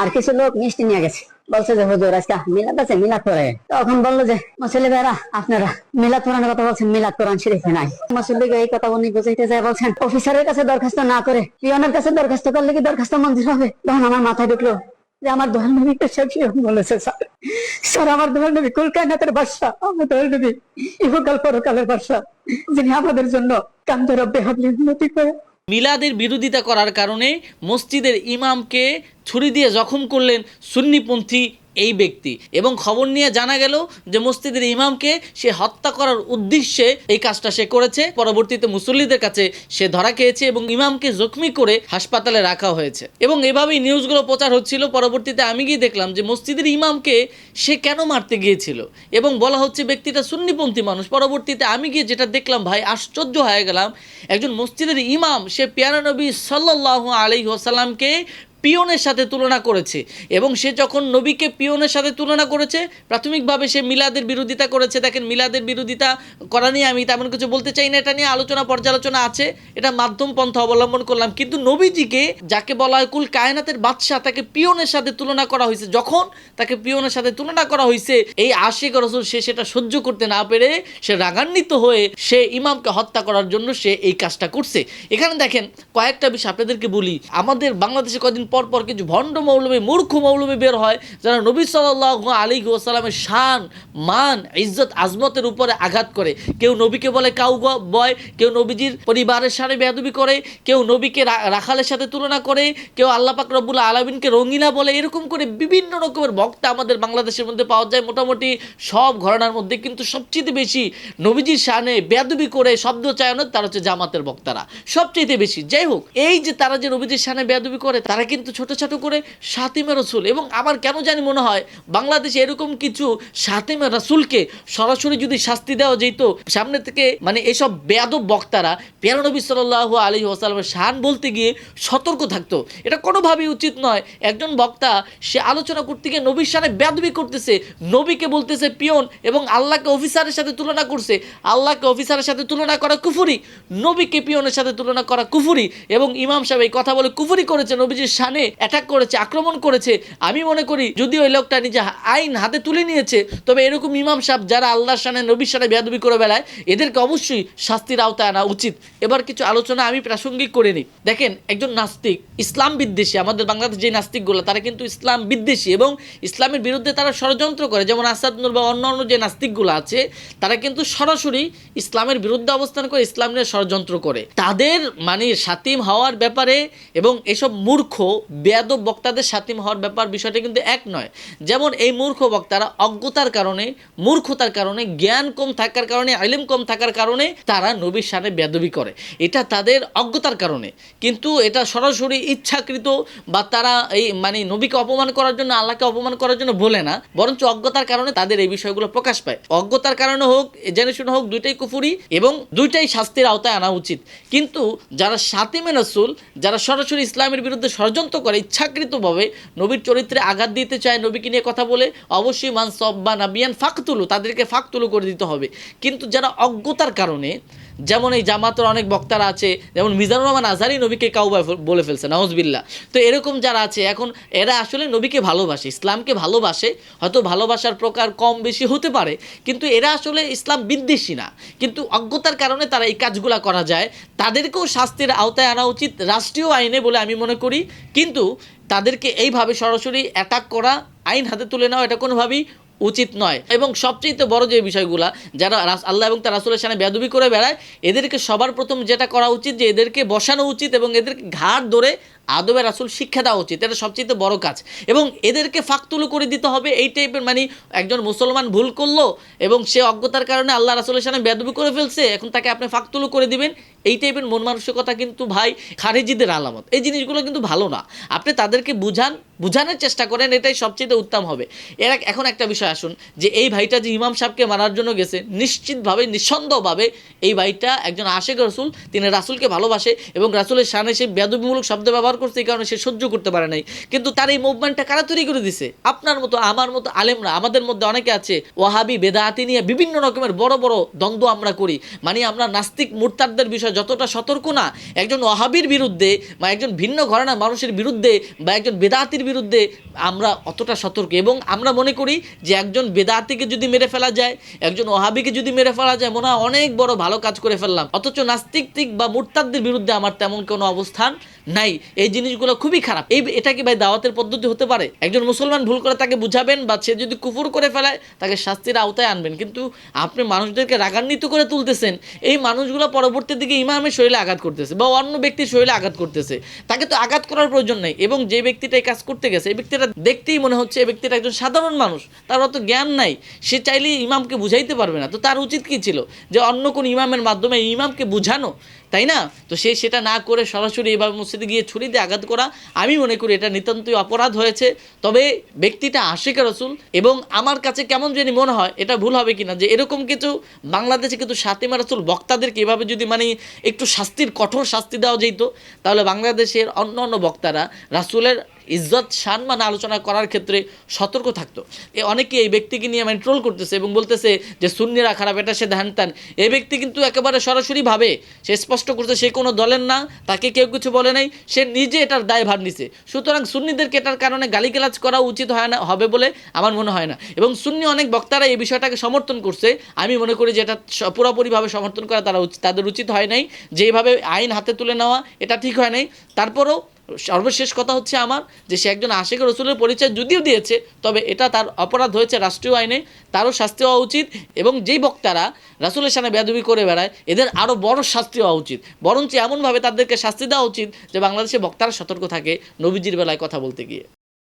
আর কিছু লোক মিষ্টি নিয়ে গেছে। বলছে যে, হুজুর, আজকে মিলাদ আছে, মিলাদ পড়ে। তখন বলল যে মুসল্লি ভাইরা আপনারা মিলাদ পড়ানোর কথা বলছেন, মিলাদ কোরআন শরীফে নাই। মুসল্লিকে এই কথা উনি বুঝাইতে যায়, বলছেন, অফিসারের কাছে দরখাস্ত না করে, পিয়নের কাছে দরখাস্ত করলে কি দরখাস্ত মঞ্জুর হবে? তখন আমার মাথায় ঢুকলো যে, আমার দোহার বলেছে, স্যার। স্যার, আমার দোহার নবী কুল কায়নাতের বাদশা আমার দোহার নবী ইহকাল পরকালের বাদশা যিনি আমাদের জন্য কান্দে রব্বে উন্নতি করে মিলাদের বিরোধিতা করার কারণে মসজিদের ইমামকে ছুরি দিয়ে জখম করলেন সুন্নিপন্থী এই ব্যক্তি। এবং খবর নিয়ে জানা গেল যে মসজিদের ইমামকে সে হত্যা করার উদ্দেশ্যে এই কাজটা সে করেছে। পরবর্তীতে মুসল্লিদের কাছে সে ধরা খেয়েছে এবং ইমামকে জখমি করে হাসপাতালে রাখা হয়েছে। এবং এভাবেই নিউজগুলো প্রচার হচ্ছিল। পরবর্তীতে আমি গিয়ে দেখলাম যে মসজিদের ইমামকে সে কেন মারতে গিয়েছিল? এবং বলা হচ্ছে ব্যক্তিটা সুন্নিপন্থী মানুষ। পরবর্তীতে আমি গিয়ে যেটা দেখলাম, ভাই, আশ্চর্য হয়ে গেলাম। একজন মসজিদের ইমাম, সে পিয়ারা নবী সাল্লাহ আলি ওসাল্লামকে পিয়নের সাথে তুলনা করেছে। এবং সে যখন নবীকে পিয়নের সাথে তুলনা করেছে, প্রাথমিকভাবে সে মিলাদের বিরোধিতা করেছে। দেখেন, মিলাদের বিরোধিতা করা নিয়ে আমি তেমন কিছু বলতে চাই না, এটা নিয়ে আলোচনা, পর্যালোচনা আছে, এটা মাধ্যম পন্থা অবলম্বন করলাম। কিন্তু নবীজিকে, যাকে বলা হয় কুল কায়নাতের বাদশাহ, তাকে পিয়নের সাথে তুলনা করা হয়েছে। যখন তাকে পিয়নের সাথে তুলনা করা হয়েছে, এই আশিক রসুল সে সেটা সহ্য করতে না পেরে সে রাগান্বিত হয়ে সে ইমামকে হত্যা করার জন্য সে এই কাজটা করছে। এখানে দেখেন, কয়েকটা বিষয় আপনাদেরকে বলি। আমাদের বাংলাদেশে কদিন পর পর কিছু ভণ্ড মৌলবী, মূর্খ মৌলবী বের হয় যারা নবী সাল্লাহ আলী ওসালামের শান, মান, ইজ্জত, আজমতের উপরে আঘাত করে। কেউ নবীকে বলে কাউ বয়, কেউ নবীজির পরিবারের সাথে বেয়াদবি করে, কেউ নবীকে রাখালের সাথে তুলনা করে, কেউ আল্লাপাক রব্বুল আলমিনকে রঙিনা বলে, এরকম করে বিভিন্ন রকমের বক্তা আমাদের বাংলাদেশের মধ্যে পাওয়া যায়। মোটামুটি সব ঘরানার মধ্যে কিন্তু সবচেয়ে বেশি নবীজির শানে বেয়াদবি করে শব্দ চায়ন তারা হচ্ছে জামাতের বক্তারা। সবচেয়ে বেশি। যাই হোক, এই যে তারা যে নবীজির শানে বেয়াদবি করে, তারা কিন্তু ছোট ছোট করে সাতিমে রসুল এবং আমার কেন জানি মনে হয় বাংলাদেশে এরকম কিছু সাতিমে রসুলকে সরাসরি যদি শাস্তি দেওয়া যেত, সামনে থেকে মানে এসব বেয়াদব বক্তারা পেয়ারা নবী সাল্লাহ আলী ওসালামের শান বলতে গিয়ে সতর্ক থাকতো। এটা কোনোভাবেই উচিত নয়। একজন বক্তা, সে আলোচনা করতে গিয়ে নবীর সামনে বেদবি করতেছে, নবীকে বলতেছে পিয়ন এবং আল্লাহকে অফিসারের সাথে তুলনা করছে। আল্লাহকে অফিসারের সাথে তুলনা করা কুফুরি, নবীকে পিয়নের সাথে তুলনা করা কুফুরি এবং ইমাম সাহেব এই কথা বলে কুফুরি করেছে, নবীজির শানে অ্যাটাক করেছে, আক্রমণ করেছে। আমি মনে করি যদি ওই লোকটা নিজে আইন হাতে তুলে নিয়েছে, তবে এরকম ইমাম সাহেব যারা আল্লাহর শানে নবীর শানে বেদবি করে বেড়ায়, এদেরকে অবশ্যই শাস্তির আওতায় আনা উচিত। এবার কিছু আলোচনা আমি প্রাসঙ্গিক করে নিই। দেখেন, একজন নাস্তিক, ইসলাম বিদ্বেষী, আমাদের বাংলাদেশ যে নাস্তিকগুলো, তারা কিন্তু ইসলাম বিদ্বেষী এবং ইসলামের বিরুদ্ধে তারা ষড়যন্ত্র করে। যেমন আসাদ নূর বা অন্য অন্য যে নাস্তিকগুলো আছে, তারা কিন্তু সরাসরি ইসলামের বিরুদ্ধে অবস্থান করে, ইসলাম নিয়ে ষড়যন্ত্র করে। তাদের মানে সাতিম হওয়ার ব্যাপারে এবং এসব মূর্খ বেয়াদব বক্তাদের সাতিম হওয়ার ব্যাপার বিষয়টা কিন্তু এক নয়। যেমন এই মূর্খ বক্তারা অজ্ঞতার কারণে, মূর্খতার কারণে, জ্ঞান কম থাকার কারণে আইলেম কম থাকার কারণে তারা নবীর সামনে বেদবি করে। এটা তাদের অজ্ঞতার কারণে। কিন্তু এটা সরাসরি ইচ্ছাকৃত বা তারা এই মানে নবীকে অপমান করার জন্য, আল্লাহকে অপমান করার জন্য বলে না। বরঞ্চ অজ্ঞতার কারণে তাদের এই বিষয়গুলো প্রকাশ পায়। অজ্ঞতার কারণে হোক, জেনে শুনে হোক, দুইটাই কুফুরি এবং দুইটাই শাস্তির আওতায় আনা উচিত। কিন্তু যারা সাতিমে রসুল, যারা সরাসরি ইসলামের বিরুদ্ধে ষড়যন্ত্র করে ইচ্ছাকৃতভাবে নবীর চরিত্রে আঘাত দিতে চায় নবীকে নিয়ে কথা বলে, অবশ্যই মান সব্বা নাবিয়ান ফাঁকতুলু, তাদেরকে ফাঁকতুলু করে দিতে হবে। কিন্তু যারা অজ্ঞতার কারণে, যেমন এই জামাতের অনেক বক্তারা আছে, যেমন মিজানুর রহমান আজহারি নবীকে কাউবা বলে ফেলছে নাউজবিল্লা তো এরকম যারা আছে, এখন এরা আসলে নবীকে ভালোবাসে, ইসলামকে ভালোবাসে, হয়তো ভালোবাসার প্রকার কম বেশি হতে পারে, কিন্তু এরা আসলে ইসলাম বিদ্বেষী না। কিন্তু অজ্ঞতার কারণে তারা এই কাজগুলা করা যায়, তাদেরকেও শাস্তির আওতায় আনা উচিত রাষ্ট্রীয় আইনে বলে আমি মনে করি কিন্তু তাদেরকে এইভাবে সরাসরি অ্যাটাক করা, আইন হাতে তুলে নেওয়া এটা কোনোভাবেই উচিত নয়। এবং সবচেয়ে বড় যে বিষয়গুলা, যারা আল্লাহ এবং তার রাসুলের সামনে বেদবি করে বেড়ায়, এদেরকে সবার প্রথম যেটা করা উচিত যে এদেরকে বসানো উচিত এবং এদেরকে ঘাড় ধরে আদবে রাসুল শিক্ষা দেওয়া উচিত, এটা সবচেয়ে বড় কাজ। এবং এদেরকে ফাঁকতুলু করে দিতে হবে, এই টাইপের মানে একজন মুসলমান ভুল করল এবং সে অজ্ঞতার কারণে আল্লাহ রাসুলের সামনে বেদবি করে ফেলছে, এখন তাকে আপনি ফাঁকতুলু করে দিবেন, এই টাইপের মন মানসিকতা কিন্তু ভাই খারিজিদের আলামত। এই জিনিসগুলো কিন্তু ভালো না। আপনি তাদেরকে বুঝান, বুঝানোর চেষ্টা করেন, এটাই সবচেয়ে উত্তম হবে। এর এখন একটা বিষয় আসুন, যে এই ভাইটা যে ইমাম সাহেবকে মারার জন্য গেছে, নিশ্চিতভাবে, নিঃসন্দেহভাবে এই ভাইটা একজন আশেক রসুল, তিনি রাসুলকে ভালোবাসে এবং রাসুলের সামনে সে বেদবিমূলক শব্দ ব্যবহার করছে এই কারণে সে সহ্য করতে পারে নাই। কিন্তু তার এই মুভমেন্টটা কারা তৈরি করে দিছে? আপনার মতো, আমার মতো আলেমরা, আমাদের মধ্যে অনেকে আছে, ওয়াহাবি, বেদাহাতি নিয়ে বিভিন্ন রকমের বড় বড় দ্বন্দ্ব আমরা করি। মানে আমরা নাস্তিক মুরতাদদের বিষয়ে যতটা সতর্ক না, একজন ওয়াহাবির বিরুদ্ধে বা একজন ভিন্ন ঘরানার মানুষের বিরুদ্ধে বা একজন বেদাতির বিরুদ্ধে আমরা অতটা সতর্ক। এবং আমরা মনে করি যে একজন বেদাতিকে যদি মেরে ফেলা যায়, একজন ওহাবিকে যদি মেরে ফেলা যায়, মনে হয় অনেক বড় ভালো কাজ করে ফেললাম। অথচ নাস্তিক বা মুরতাদদের বিরুদ্ধে আমার তেমন কোনো অবস্থান নাই। এই জিনিসগুলো খুবই খারাপ। এই এটা কি ভাই দাওয়াতের পদ্ধতি হতে পারে? একজন মুসলমান ভুল করে তাকে বুঝাবেন বা সে যদি কুফুর করে ফেলায়, তাকে শাস্তির আওতায় আনবেন। কিন্তু আপনি মানুষদেরকে রাগান্বিত করে তুলতেছেন, এই মানুষগুলো পরবর্তী দিকে ইমামের শরীরে আঘাত করতেছে বা অন্য ব্যক্তির শরীরে আঘাত করতেছে। তাকে তো আঘাত করার প্রয়োজন নেই এবং যে ব্যক্তিটা এই কাজ করতে গেছে, এই ব্যক্তিটা দেখতেই মনে হচ্ছে এই ব্যক্তিটা একজন সাধারণ মানুষ। তার অত জ্ঞান নাই, সে চাইলেই ইমামকে বুঝাইতে পারবে না। তো তার উচিত কি ছিল? যে অন্য কোন ইমামের মাধ্যমে ইমামকে বুঝানো তাই না? তো সে সেটা না করে সরাসরি এভাবে মসজিদে গিয়ে ছুরি দিয়ে আঘাত করা, আমি মনে করি এটা নিতান্তই অপরাধ হয়েছে। তবে ব্যক্তিটা আশিকা রসুল এবং আমার কাছে কেমন জানি মনে হয় এটা ভুল হবে কিনা যে এরকম কিছু বাংলাদেশে কিন্তু সাতিমা রসুল বক্তাদেরকে এভাবে যদি মানে একটু শাস্তির কঠোর শাস্তি দেওয়া যেত, তাহলে বাংলাদেশের অন্য অন্য বক্তারা রাসুলের ইজ্জত, সম্মান আলোচনা করার ক্ষেত্রে সতর্ক থাকতো। এ অনেকে এই ব্যক্তিকে নিয়ে মানে ট্রোল করতেছে এবং বলতেছে যে, সুন্নিরা খারাপ, এটা সে ধ্যান ত্যান। এই ব্যক্তি কিন্তু একেবারে সরাসরি ভাবে, সে স্পষ্ট করছে সে কোনো দলের না, তাকে কেউ কিছু বলে নাই, সে নিজে এটার দায় ভার নিছে। সুতরাং সুন্নিদেরকে এটার কারণে গালিগালাজ করা উচিত হয় না, হবে বলে আমার মনে হয় না। এবং সুন্নি অনেক বক্তারা এই বিষয়টাকে সমর্থন করছে। আমি মনে করি যে, এটা পুরোপুরিভাবে সমর্থন করা তারা তাদের উচিত হয় নাই। যেভাবে আইন হাতে তুলে নেওয়া, এটা ঠিক হয় নাই। তারপরও সর্বশেষ কথা হচ্ছে আমার যে সে একজন আশেখ রসুলের পরিচয় যদিও দিয়েছে, তবে এটা তার অপরাধ হয়েছে রাষ্ট্রীয় আইনে, তারও শাস্তি হওয়া উচিত এবং যেই বক্তারা রাসুলের সামনে বেদবি করে বেড়ায়, এদের আরও বড় শাস্তি হওয়া উচিত। বরঞ্চ এমনভাবে তাদেরকে শাস্তি দেওয়া উচিত যে বাংলাদেশে বক্তারা সতর্ক থাকে নবীজির বেলায় কথা বলতে গিয়ে।